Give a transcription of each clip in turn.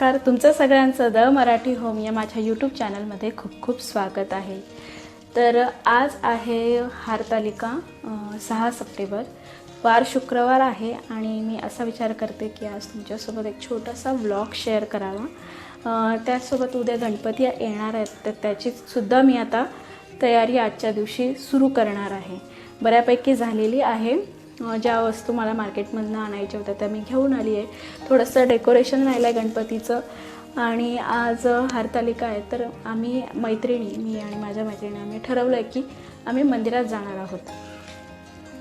नमस्कार. तुमचं सगळ्यांचं द मराठी होम या माझ्या यूट्यूब चॅनलमध्ये खूप खूप स्वागत आहे. तर आज आहे हारतालिका सहा सप्टेंबर. वार शुक्रवार आहे आणि मी असा विचार करते की आज तुमच्यासोबत एक छोटासा व्लॉग शेअर करावा. त्याचसोबत उद्या गणपती येणार आहेत तर त्याचीसुद्धा मी आता तयारी आजच्या दिवशी सुरू करणार आहे. बऱ्यापैकी झालेली आहे. ज्या वस्तू मला मार्केटमधनं आणायच्या होत्या त्या मी घेऊन आली आहे. थोडंसं डेकोरेशन राहिलं आहे गणपतीचं. आणि आज हरतालिका आहे तर आम्ही मैत्रिणी मी आणि माझ्या मैत्रिणी आम्ही ठरवलं आहे की आम्ही मंदिरात जाणार आहोत.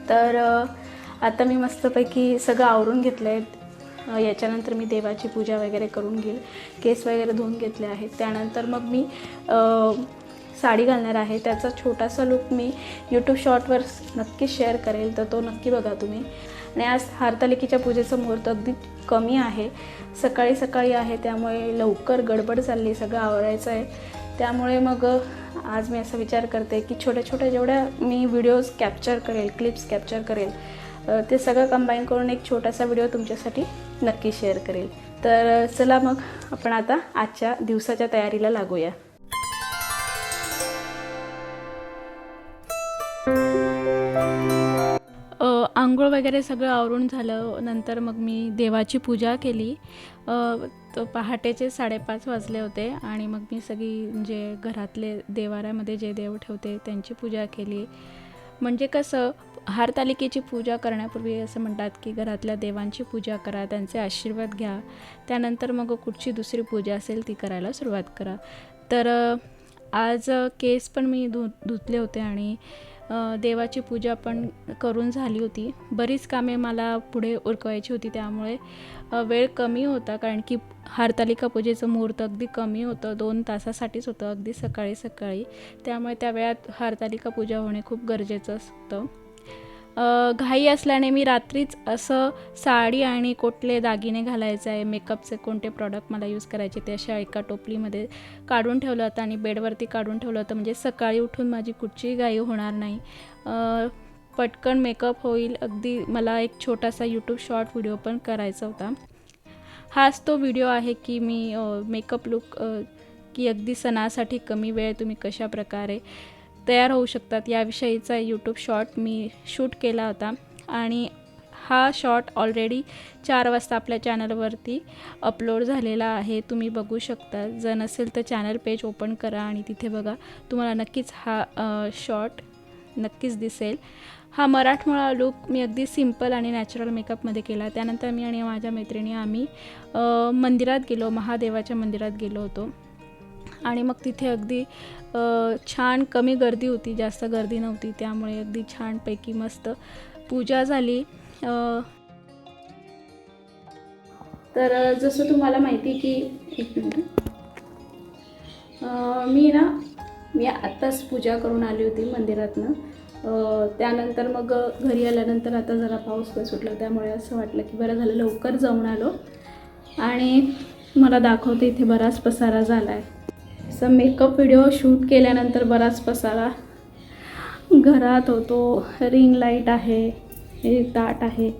तर आता मी मस्तपैकी सगळं आवरून घेतलं आहे याच्यानंतर मी देवाची पूजा वगैरे करून घेईल. केस वगैरे धुवून घेतले आहेत. त्यानंतर मग मी साडी घालणार आहे. त्याचा छोटासा लुक मी यूट्यूब शॉर्टवर नक्की शेअर करेल तर तो नक्की बघा तुम्ही. आणि आज हारतालिकेच्या पूजेचं मुहूर्त अगदी कमी आहे. सकाळी सकाळी आहे त्यामुळे लवकर गडबड चालली सगळं आवरायचं आहे. त्यामुळे मग आज मी असा विचार करते की छोट्या छोट्या जेवढ्या मी व्हिडिओज कॅप्चर करेल क्लिप्स कॅप्चर करेल ते सगळं कंबाईन करून एक छोटासा व्हिडिओ तुमच्यासाठी नक्की शेअर करेल. तर चला मग आपण आता आजच्या दिवसाच्या तयारीला लागूया. आंघोळ वगैरे सगळं आवरून झालं नंतर मग मी देवाची पूजा केली. तर पहाटेचे साडेपाच वाजले होते आणि मग मी सगळी जे घरातले देवाऱ्यामध्ये जे देव ठेवते त्यांची पूजा केली. म्हणजे कसं हारतालिकेची पूजा करण्यापूर्वी असं म्हणतात की घरातल्या देवांची पूजा करा त्यांचे आशीर्वाद घ्या. त्यानंतर मग कुठची दुसरी पूजा असेल ती करायला सुरुवात करा. तर आज केस पण मी धु धुतले होते आणि देवाची पूजा पण करून झाली होती. बरीच कामे मला पुढे उरकवायची होती त्यामुळे वेळ कमी होता कारण की हारतालिका पूजेचं मुहूर्त अगदी कमी होतं. दोन तासासाठीच होतं अगदी सकाळी सकाळी. त्यामुळे त्या वेळात हारतालिका पूजा होणे खूप गरजेचं असतं. घाई असल्याने मी रात्रीच असं साडी आणि कुठले दागिने घालायचे आहे. मेकअपचे कोणते प्रॉडक्ट मला यूज करायचे ते अशा एका टोपलीमध्ये काढून ठेवलं होतं आणि बेडवरती काढून ठेवलं होतं. म्हणजे सकाळी उठून माझी कुठचीही घाई होणार नाही. पटकन मेकअप होईल. अगदी मला एक छोटासा यूट्यूब शॉर्ट व्हिडिओ पण करायचा होता. हाच तो व्हिडिओ आहे की मी मेकअप लुक की अगदी सणासाठी कमी वेळ तुम्ही कशा प्रकारे तयार होऊ शकतात. याविषयीचा यूट्यूब शॉर्ट मी शूट केला होता. आणि हा शॉर्ट ऑलरेडी चार वाजता आपल्या चॅनलवरती अपलोड झालेला आहे. तुम्ही बघू शकता. जर नसेल तर चॅनल पेज ओपन करा आणि तिथे बघा. तुम्हाला नक्कीच हा शॉर्ट नक्कीच दिसेल. हा मराठमोळा लुक मी अगदी सिंपल आणि नॅचरल मेकअपमध्ये केला. त्यानंतर मी आणि माझ्या मैत्रिणी आम्ही मंदिरात गेलो. महादेवाच्या मंदिरात गेलो होतो. आणि मग तिथे अगदी छान कमी गर्दी होती जास्त गर्दी नव्हती त्यामुळे अगदी छानपैकी मस्त पूजा झाली. तर जसं तुम्हाला माहिती की एक मी ना मी आत्ताच पूजा करून आली होती मंदिरातनं. त्यानंतर मग घरी आल्यानंतर आता जरा पाऊस पण सुटला त्यामुळे असं वाटलं की बरं झालं लवकर जाऊन आलो. आणि मला दाखवते इथे बराच पसारा झाला आहे असं मेकअप व्हिडिओ शूट केल्यानंतर बराच पसारा घरात होतो. रिंग लाइट आहे हे ताट आहे.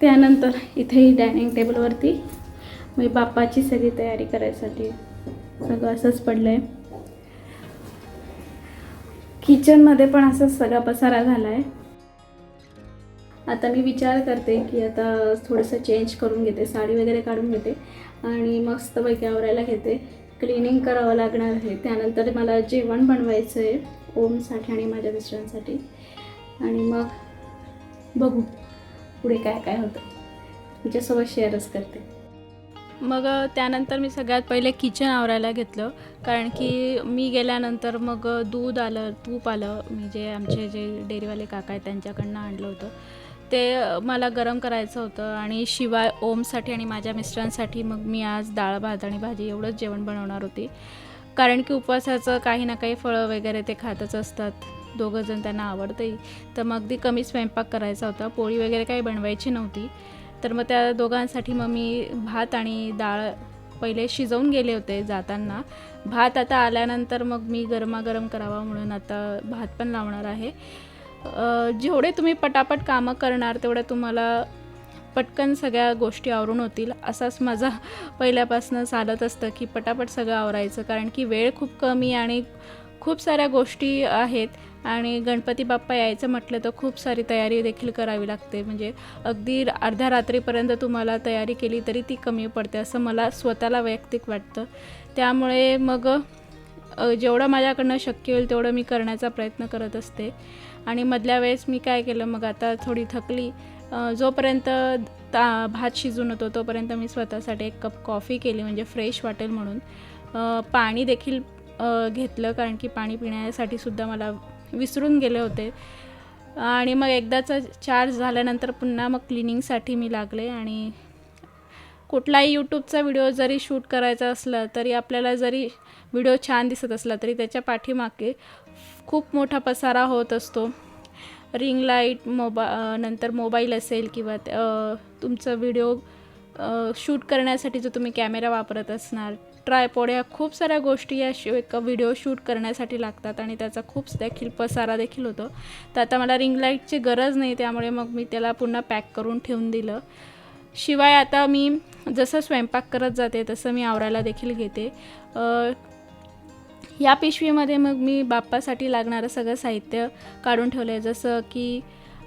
त्यानंतर इथेही डायनिंग टेबलवरती मी बाप्पाची सगळी तयारी करायसाठी सगळं असंच पडलं आहे किचनमध्ये पण असं सगळा पसारा झाला आहे आता मी विचार करते की आता थोडंसं चेंज करून घेते साडी वगैरे काढून घेते आणि मस्तपैकी आवरायला घेते. क्लिनिंग करावं लागणार आहे. त्यानंतर मला जेवण बनवायचं आहे ओमसाठी आणि माझ्या मिस्टरांसाठी. आणि मग बघू पुढे काय काय होतं. तुमच्यासोबत शेअरच करते. मग त्यानंतर मी सगळ्यात पहिले किचन आवरायला घेतलं. कारण की मी गेल्यानंतर मग दूध आलं तूप आलं. मी जे आमचे जे डेअरीवाले काका आहेत त्यांच्याकडनं आणलं होतं. ते मला गरम करायचं होतं आणि शिवाय ओमसाठी आणि माझ्या मिस्टरांसाठी मग मी आज डाळ भात आणि भाजी एवढंच जेवण बनवणार होती. कारण की उपवासाचं काही ना काही फळं वगैरे ते खातच असतात. दोघंजण त्यांना आवडतंही. तर मग अगदी कमी स्वयंपाक करायचा होता. पोळी वगैरे काही बनवायची नव्हती. तर मग त्या दोघांसाठी मग मी भात आणि डाळ पहिले शिजवून गेले होते जाताना. भात आता आल्यानंतर मग मी गरमागरम करावा म्हणून आता भात पण लावणार आहे. जेवढे तुम्ही पटापट कामं करणार तेवढं तुम्हाला पटकन सगळ्या गोष्टी आवरून होतील असाच माझा पहिल्यापासून चालत असतं की पटापट सगळं आवरायचं. कारण की वेळ खूप कमी आणि खूप साऱ्या गोष्टी आहेत आणि गणपती बाप्पा यायचं म्हटलं तर खूप सारी तयारी देखील करावी लागते. म्हणजे अगदी अर्ध्या रात्रीपर्यंत तुम्हाला तयारी केली तरी ती कमी पडते असं मला स्वतःला वैयक्तिक वाटतं. त्यामुळे मग जेवढं माझ्याकडनं शक्य होईल तेवढं मी करण्याचा प्रयत्न करत असते. आणि मधल्या वेळेस मी काय केलं मग आता थोडी थकली. जोपर्यंत ता भात शिजून होतो तोपर्यंत मी स्वतःसाठी एक कप कॉफी केली म्हणजे फ्रेश वाटेल म्हणून. पाणी देखील घेतलं कारण की पाणी पिण्यासाठी सुद्धा मला विसरून गेले होते. आणि मग एकदाचं चार्ज झाल्यानंतर पुन्हा मग क्लिनिंगसाठी मी लागले आणि कुठलाही यूट्यूबचा व्हिडिओ जरी शूट करायचा असला तरी आपल्याला जरी व्हिडिओ छान दिसत असला तरी त्याच्या पाठीमागे खूप मोठा पसारा होत असतो. रिंग लाइट मोबा नंतर मोबाईल असेल किंवा तुमचा तुमचं व्हिडिओ शूट करण्यासाठी जो तुम्ही कॅमेरा वापरत असणार ट्रायपॉड या खूप साऱ्या गोष्टी या शो एक व्हिडिओ शूट करण्यासाठी लागतात आणि त्याचा खूप देखील पसारा देखील होतो. तर आता मला रिंग लाईटची गरज नाही त्यामुळे मग मी त्याला पुन्हा पॅक करून ठेवून दिलं. शिवाय आता मी जसं स्वयंपाक करत जाते तसं मी आवरायला देखील घेते. या पिशवीमध्ये मग मी बाप्पासाठी लागणारं सगळं साहित्य काढून ठेवलं आहे जसं की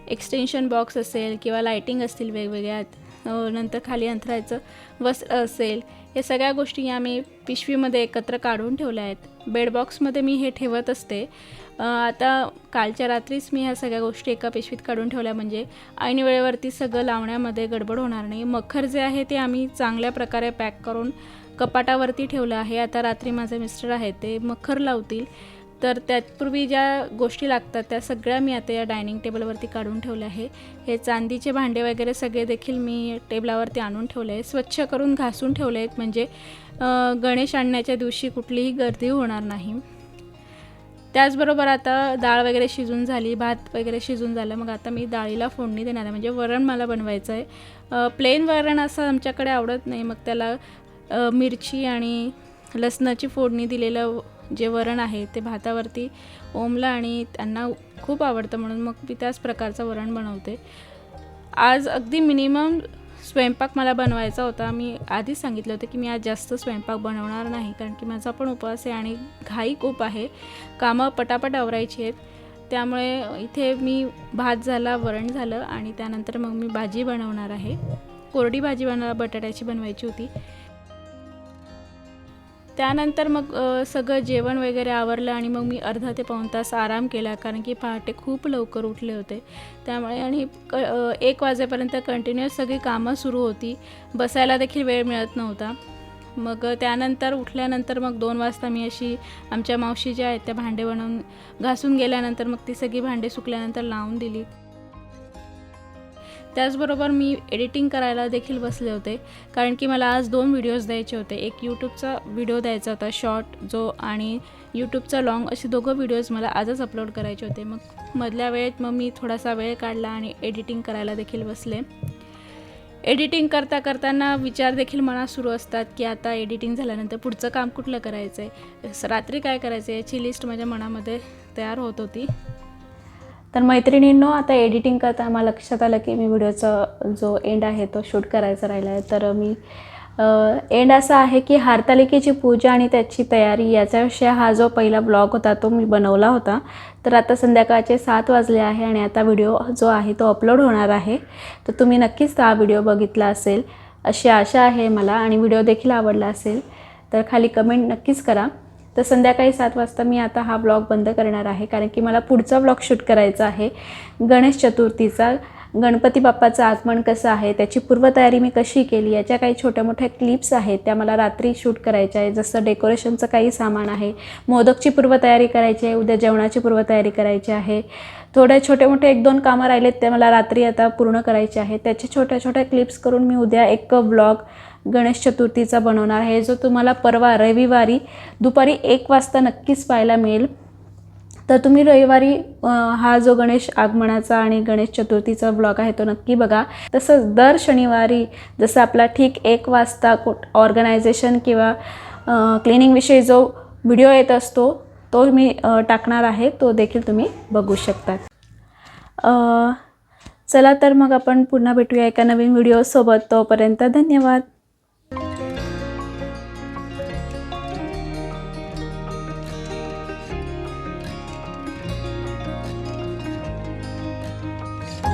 एक्सटेन्शन बॉक्स असेल किंवा लायटिंग असतील वेगवेगळ्या नंतर खाली अंथरायचं वस्त्र असेल या सगळ्या गोष्टी या मी पिशवीमध्ये एकत्र काढून ठेवल्या आहेत. बेडबॉक्समध्ये मी हे ठेवत असते. आता कालच्या रात्रीच मी ह्या सगळ्या गोष्टी एका पिशवीत काढून ठेवल्या. म्हणजे ऐन वेळेवरती सगळं लावण्यामध्ये गडबड होणार नाही. मखर जे आहे ते आम्ही चांगल्या प्रकारे पॅक करून कपाटावरती ठेवलं आहे. आता रात्री माझे मिस्टर आहेत ते मखर लावतील. तर त्यापूर्वी ज्या गोष्टी लागतात त्या सगळ्या मी आता या डायनिंग टेबलवरती काढून ठेवल्या आहे. हे चांदीचे भांडे वगैरे सगळे देखील मी टेबलावरती आणून ठेवले आहे. स्वच्छ करून घासून ठेवले आहेत. म्हणजे गणेश आणण्याच्या दिवशी कुठलीही गर्दी होणार नाही. त्याचबरोबर आता डाळ वगैरे शिजून झाली भात वगैरे शिजून झालं. मग आता मी डाळीला फोडणी देणार आहे. म्हणजे वरण मला बनवायचं आहे. प्लेन वरण असं आमच्याकडे आवडत नाही. मग त्याला मिरची आणि लसणाची फोडणी दिलेलं जे वरण आहे ते भातावरती ओमलं आणि त्यांना खूप आवडतं म्हणून मग मी त्याच प्रकारचं वरण बनवते. आज अगदी मिनिमम स्वयंपाक मला बनवायचा होता. मी आधीच सांगितलं होतं की मी आज जास्त स्वयंपाक बनवणार नाही कारण की माझा पण उपवास आहे आणि घाई खूप आहे. कामं पटापट आवरायची आहेत. त्यामुळे इथे मी भात झाला वरण झालं आणि त्यानंतर मग मी भाजी बनवणार आहे. कोरडी भाजी बनवा बटाट्याची बनवायची होती. त्यानंतर मग सगळं जेवण वगैरे आवरलं आणि मग मी अर्धा ते पाऊण तास आराम केला कारण की पहाटे खूप लवकर उठले होते. त्यामुळे आणि क एक वाजेपर्यंत कंटिन्युअस सगळी कामं सुरू होती. बसायला देखील वेळ मिळत नव्हता. मग त्यानंतर उठल्यानंतर मग दोन वाजता मी अशी आमच्या मावशी ज्या आहेत त्या भांडे बनवून घासून गेल्यानंतर मग ती सगळी भांडे सुकल्यानंतर लावून दिली. त्याचबरोबर मी एडिटिंग करायला देखील बसले होते. कारण की मला आज दोन व्हिडिओज द्यायचे होते. एक यूट्यूबचा व्हिडिओ द्यायचा होता शॉर्ट जो आणि यूट्यूबचा लॉंग असे दोघं व्हिडिओज मला आजच अपलोड करायचे होते. मग मधल्या वेळेत मग मी थोडासा वेळ काढला आणि एडिटिंग करायला देखील बसले. एडिटिंग करता करताना विचार देखील मनात सुरू असतात की आता एडिटिंग झाल्यानंतर पुढचं काम कुठलं करायचं आहे रात्री काय करायचं आहे याची लिस्ट माझ्या मनामध्ये तयार होत होती. तर मैत्रिणींनो आता एडिटिंग करता मला लक्षात आलं की मी व्हिडिओचा जो एंड आहे तो शूट करायचा राहिला आहे तर मी एंड असा आहे की हारतालिकेची पूजा आणि त्याची तयारी याच्याविषयी हा जो पहिला ब्लॉग होता तो मी बनवला होता. तर आता संध्याकाळचे सात वाजले आहे आणि आता व्हिडिओ जो आहे तो अपलोड होणार आहे. तर तुम्ही नक्कीच हा व्हिडिओ बघितला असेल. अशी आशा आहे मला आणि व्हिडिओ देखील आवडला असेल. तर खाली कमेंट नक्कीच करा. तर संध्याकाळी सात वाजता मी आता हा ब्लॉग बंद करणार आहे कारण की मला पुढचा ब्लॉग शूट करायचा आहे. गणेश चतुर्थीचा गणपती बाप्पाचं आगमन कसं आहे त्याची पूर्वतयारी मी कशी केली याच्या काही छोट्या मोठ्या क्लिप्स आहेत त्या मला रात्री शूट करायच्या आहे जसं डेकोरेशनचं काही सामान आहे मोदकची पूर्वतयारी करायची आहे उद्या जेवणाची पूर्वतयारी करायची आहे. थोड्या छोटे मोठे एक दोन कामं राहिलेत ते मला रात्री आता पूर्ण करायचे आहे त्याचे छोट्या छोट्या क्लिप्स करून मी उद्या एक ब्लॉग गणेश चतुर्थीचा बनवणार आहे जो तुम्हाला परवा रविवारी दुपारी एक वाजता नक्कीच पाहायला मिळेल. तर तुम्ही रविवारी हा जो गणेश आगमनाचा आणि गणेश चतुर्थीचा ब्लॉग आहे तो नक्की बघा. तसंच दर शनिवारी जसं आपला ठीक एक वाजता कुठ ऑर्गनायझेशन किंवा क्लिनिंगविषयी जो व्हिडिओ येत असतो तो मी टाकणार आहे. तो देखील तुम्ही बघू शकता. चला तर मग आपण पुन्हा भेटूया एका नवीन व्हिडिओसोबत तोपर्यंत धन्यवाद.